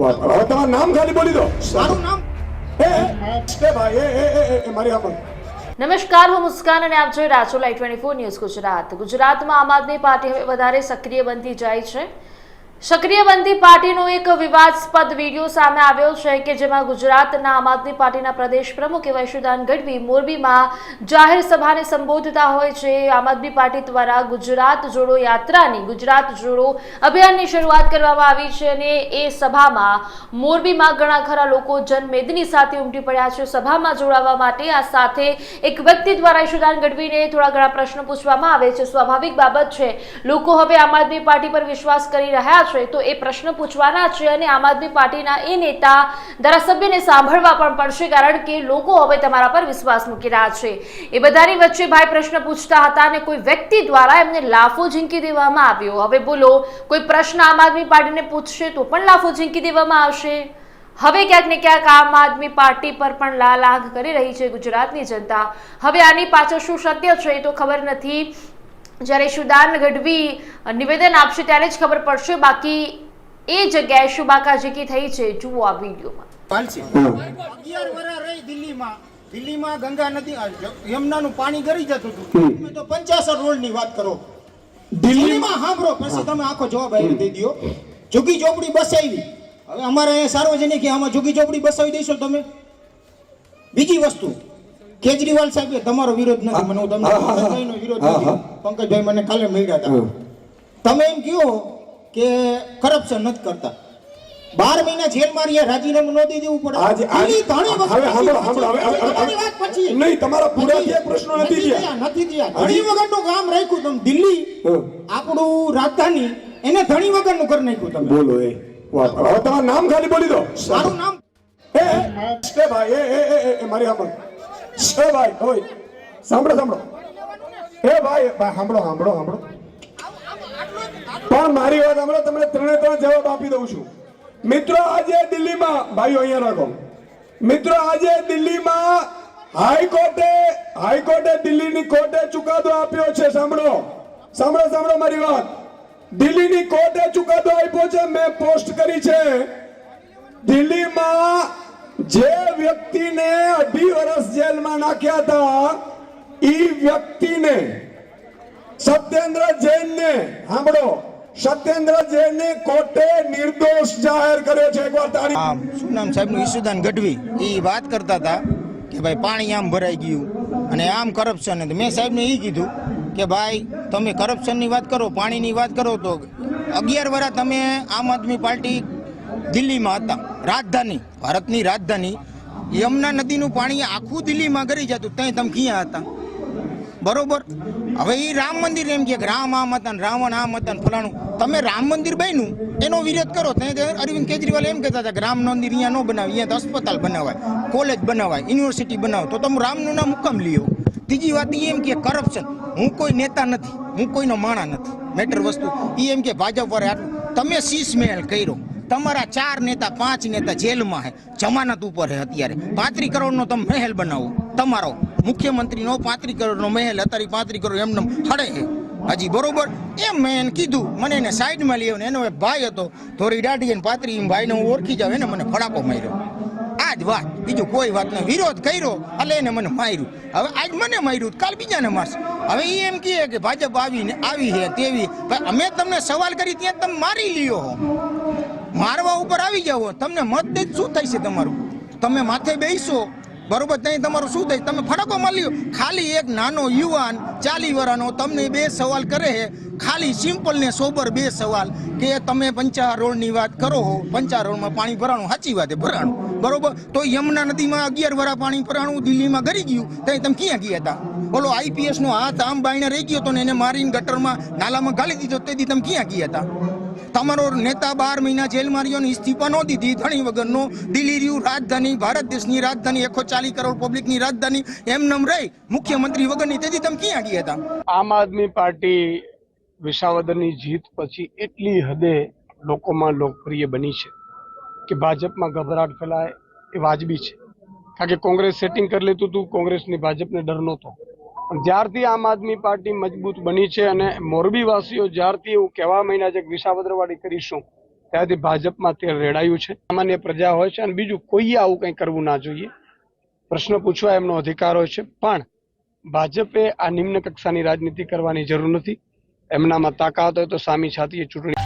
વાહ, હવે તમારું નામ ખાલી બોલી દો. મારું નામ? એ એ ભાઈ એ એ એ, એ મારી સાંભળો નમસ્કાર હું મુસ્કાન અને આપ જોઈ રહ્યા છો live twenty four news Gujarat. ગુજરાતમાં આમ આદમી પાર્ટી હવે વધારે સક્રિય બનતી જાય છે. સક્રિય બનતી પાર્ટીનો એક વિવાદસ્પદ વીડિયો સામે આવ્યો છે કે જેમાં ગુજરાતના આમ આદમી પાર્ટીના પ્રદેશ પ્રમુખ એવા ઈશુદાન ગઢવી મોરબીમાં જાહેર સભાને સંબોધતા હોય છે. આમ આદમી પાર્ટી દ્વારા ગુજરાત જોડો યાત્રાની ગુજરાત જોડો અભિયાનની શરૂઆત કરવામાં આવી છે અને એ સભામાં મોરબીમાં ઘણા ખરા લોકો જનમેદની સાથે ઉમટી પડ્યા છે. સભામાં જોડાવા માટે આ સાથે એક વ્યક્તિ દ્વારા ઈશુદાન ગઢવીને થોડા ઘણા પ્રશ્નો પૂછવામાં આવે છે. સ્વાભાવિક બાબત છે, લોકો હવે આમ આદમી પાર્ટી પર વિશ્વાસ કરી રહ્યા છે તો એ પ્રશ્ન પૂછવાના છે અને આમ આદમી પાર્ટીના એ નેતા ધારાસભ્યને સાંભળવા પણ પડશે કારણ કે લોકો હવે તમારા પર વિશ્વાસ મૂકી રહ્યા છે. એ બધાની વચ્ચે ભાઈ પ્રશ્ન પૂછતા હતા અને કોઈ વ્યક્તિ દ્વારા એમને લાફો ઝીંકી દેવામાં આવ્યો. હવે બોલો, કોઈ પ્રશ્ન આમ આદમી પાર્ટીને પૂછશે તો પણ લાફો ઝીંકી દેવામાં આવશે? હવે ક્યાંક ને ક્યાંક આમ આદમી પાર્ટી પર પણ લાલ આંખ કરી રહી છે ગુજરાતની જનતા. હવે આની પાછળ શું સત્ય છે એ તો ખબર નથી. જ્યારે સુદાન ગઢવી નિવેદન આપશે ત્યારે જ ખબર પડશે. બાકી એ જગ્યાએ શું બાકાઝીકી થઈ છે. જુઓ આ વિડીયોમાં. અગિયાર વર્ષ રહી દિલ્હીમાં. દિલ્હીમાં ગંગા નદી યમુનાનું પાણી ગરી જતું. હતું. તમે તો પંચાસર રોડની વાત કરો. દિલ્હીમાં સાંભળો. પછી તમે આખો જવાબ આવી દઈ દો ઝુગી ચોપડી બસાવી. હવે અમારે અહીંયા સાર્વજનિક આમાં ઝુગી ચોપડી બસાવી દઈશો તમે. બીજી વસ્તુ. કેજરીવાલ સાહેબ તમારો વિરોધ નથી મને હું તમને. પંકજભાઈનો વિરોધ નથી. પંકજભાઈ મને કાલે મળ્યા હતા. તમે એમ કહો કે કરપ્શન નથી કરતા. બાર મહિના જેલ રહ્યા રાજીનામું ન દઈ દેવું પડે. આજે આજે દિલ્હી હવે સાંભળો સાંભળો હવે હવે- વાત પછી. નહીં તમારા પૂરા થયા પ્રશ્નો નથી થયા. નથી થયા. ધણી વગરનું કામ રાખ્યું તમે. દિલ્હી આપણું રાજધાની એને ધણી વગરનું કરી નાખ્યું તમે. બોલો એ. વાહ, હવે તમારું નામ ખાલી બોલી દો. મારું નામ એ એ, એ ભાઈ એ એ એ, એ મારી સાંભળો. એ ભાઈ, ઓય, સાંભળો સાંભળો. એ ભાઈ ભાઈ, સાંભળો સાંભળો સાંભળો. પણ મારી વાત સાંભળો, તમને ત્રણે ત્રણ જવાબ આપી દઉં છું. મિત્રો, આજે દિલ્હીમાં, ભાઈઓ, અહીંયા રાખો. મિત્રો, આજે દિલ્હીમાં હાઈકોર્ટે હાઈકોર્ટે દિલ્હીની કોર્ટે ચુકાદો આપ્યો છે, સાંભળો. સાંભળો સાંભળો મારી વાત. દિલ્હીની કોર્ટે ચુકાદો આપ્યો છે, મેં પોસ્ટ કરી છે. દિલ્હીમાં જે વ્યક્તિને અઢી વર્ષ જેલમાં નાખ્યા હતા, ઈ વ્યક્તિને સત્યેન્દ્ર જૈનને, સાંભળો, સત્યેન્દ્ર જૈનને કોર્ટે નિર્દોષ જાહેર કર્યો છે. એકવાર આ શું નામ સાહેબનું? ઈસુદાન ગઢવી. એ વાત કરતા હતા કે ભાઈ પાણી આમ ભરાઈ ગયું અને આમ કરપ્શન મેં સાહેબને એ કીધું કે ભાઈ, તમે કરપ્શનની વાત કરો, પાણીની વાત કરો તો અગિયાર વર્ષ તમે આમ આદમી પાર્ટી દિલ્હીમાં હતા. રાજધાની, ભારતની રાજધાની, યમુના નદીનું પાણી આખું દિલ્હીમાં ગરી જતું ત્યાં તમે ક્યાં હતા? બરોબર? હવે એ રામ મંદિર એમ કે રામ આમ હતા ને રાવણ આમ હતા ને ફલાણું. તમે રામ મંદિર બન્યું, એનો વિરોધ કરો. ત્યાં અરવિંદ કેજરીવાલ એમ કહેતા હતા કે રામ મંદિર અહીંયા ન બનાવે અહીંયા તો અસ્પતાલ બનાવાય, કોલેજ બનાવાય, યુનિવર્સિટી બનાવો, તો તમે રામનું નામ મુકમ લ્યો. ત્રીજી વાત એ એમ કે કરપ્શન હું કોઈ નેતા નથી, હું કોઈનો માણા નથી મેટર વસ્તુ. એ એમ કે ભાજપ વાળા આટલું. તમે શીશ મહેલ કર્યો. તમારા ચાર નેતા, પાંચ નેતા જેલમાં હે, જમાનત ઉપર હે અત્યારે. પાંત્રીસ કરોડનો તમે મહેલ બનાવો. તમારો મુખ્યમંત્રીનો પાંત્રીસ કરોડનો મહેલ અત્યારે પાંત્રીસ કરોડ એમને હડે હે. હજી બરોબર? એમ મેં એને કીધું. મને એને સાઈડમાં આવ્યો ને એનો એક ભાઈ હતો થોડી દાઢી અને પાંત્રી ભાઈને હું ઓળખી જાવ એને મને ફડાકો માર્યો. આ જ વાત. બીજું કોઈ વાત નહીં વિરોધ કર્યો, એટલે એને મને માર્યું. હવે આજ મને માર્યું, કાલ બીજાને મારશે. હવે એ એમ કહે કે ભાજપ આવીને આવી છે તેવી. અમે તમને સવાલ કરી, ત્યાં તમે મારી લ્યો ઉપર આવી જાવ તમને મત દે શું થાય છે તમારું? તમે માથે બેસો બરોબર? ત્યાં તમારું શું થાય? તમે ફડકો મળ્યો ખાલી એક નાનો યુવાન ચાલી વરાનો તમને બે સવાલ કરે છે. ખાલી સિમ્પલ ને સોબર બે સવાલ કે તમે પંચા રોડની વાત કરો હો. પંચા રોડમાં પાણી ભરાણું, સાચી વાત ભરાણું. બરોબર? તો યમુના નદીમાં અગિયાર વરા પાણી ભરાણું, દિલ્હીમાં ગરી ગયું. ત્યાં તમે ક્યાં ગયા હતા બોલો આઈપીએસનો હાથ આમ બાઈને રહી ગયો તો ને એને મારીને ગટરમાં નાલામાં ગાલી દીધો, તેથી તમે ક્યાં ગયા હતા તમારો નેતા બાર મહિના જેલમાં રહ્યો ઇસ્તીફા ન દીધી. ધણી વગરનો દિલ્હી રાજધાની, ભારત દેશની રાજધાની એકસો ચાલીસ કરોડ પબ્લિકની રાજધાની, એમ રહી મુખ્યમંત્રી વગરની. તેથી તમે ક્યાં ગયા હતા? આમ આદમી પાર્ટી વિસાવદરની જીત પછી એટલી હદે લોકોમાં લોકપ્રિય બની છે કે ભાજપમાં ગભરાટ ફેલાય એ વાજબી છે. કારણ કે કોંગ્રેસ સેટિંગ કરી લેતું હતું કોંગ્રેસની ભાજપને ડર નહોતો. જ્યારથી આમ આદમી પાર્ટી મજબૂત બની છે અને મોરબીવાસીઓ જ્યારથી એવું કહેવા માંડ્યા છે કે વિસાવદરવાળી કરીશું, ત્યારથી ભાજપમાં તે રેડાયું છે. સામાન્ય પ્રજા હોય છે અને બીજું કોઈએ આવું કંઈ કરવું ના જોઈએ. પ્રશ્ન પૂછવા એમનો અધિકાર હોય છે. પણ ભાજપે આ નિમ્ન કક્ષાની રાજનીતિ કરવાની જરૂર નથી. એમનામાં તાકાત હોય તો સામી છાતીએ ચૂંટણી